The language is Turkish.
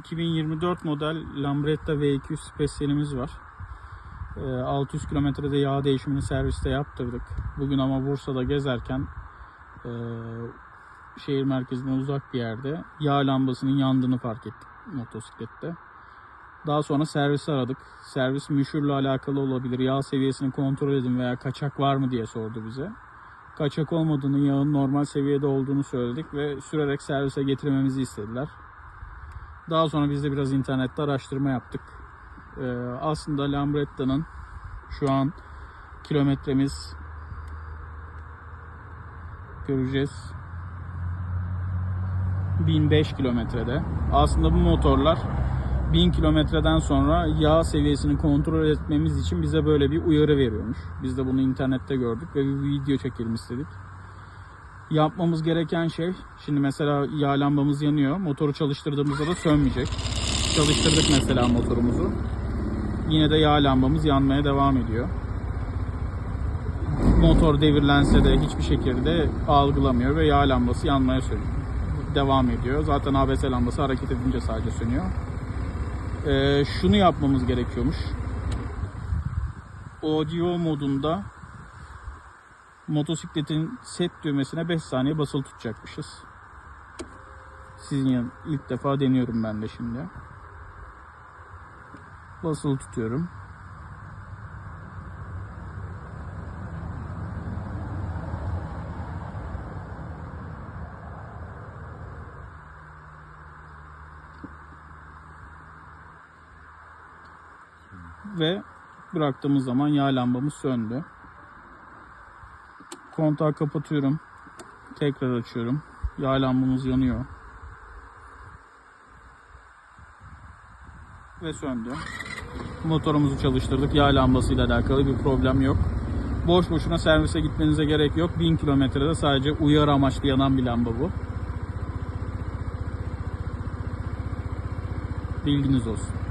2024 model Lambretta V200 Special'imiz var. Ee, 600 kilometrede yağ değişimini serviste yaptırdık. Bugün ama Bursa'da gezerken e, şehir merkezinden uzak bir yerde yağ lambasının yandığını fark ettik motosiklette. Daha sonra servisi aradık. Servis müşürle alakalı olabilir. Yağ seviyesini kontrol edin veya kaçak var mı diye sordu bize. Kaçak olmadığını, yağın normal seviyede olduğunu söyledik ve sürerek servise getirmemizi istediler. Daha sonra biz de biraz internette araştırma yaptık. Ee, aslında Lambretta'nın şu an kilometremiz göreceğiz. 1005 kilometrede. Aslında bu motorlar 1000 kilometreden sonra yağ seviyesini kontrol etmemiz için bize böyle bir uyarı veriyormuş. Biz de bunu internette gördük ve bir video çekelim istedik. Yapmamız gereken şey, şimdi mesela yağ lambamız yanıyor. Motoru çalıştırdığımızda da sönmeyecek. Çalıştırdık mesela motorumuzu. Yine de yağ lambamız yanmaya devam ediyor. Motor devirlense de hiçbir şekilde algılamıyor ve yağ lambası yanmaya sönüyor. Devam ediyor. Zaten ABS lambası hareket edince sadece sönüyor. Ee, şunu yapmamız gerekiyormuş. Audio modunda motosikletin set düğmesine 5 saniye basılı tutacakmışız. Sizin yan ilk defa deniyorum ben de şimdi. Basılı tutuyorum. Ve bıraktığımız zaman yağ lambamız söndü. Kontağı kapatıyorum. Tekrar açıyorum. Yağ lambamız yanıyor. Ve söndü. Motorumuzu çalıştırdık. Yağ lambasıyla alakalı bir problem yok. Boş boşuna servise gitmenize gerek yok. 1000 kilometrede sadece uyarı amaçlı yanan bir lamba bu. Bilginiz olsun.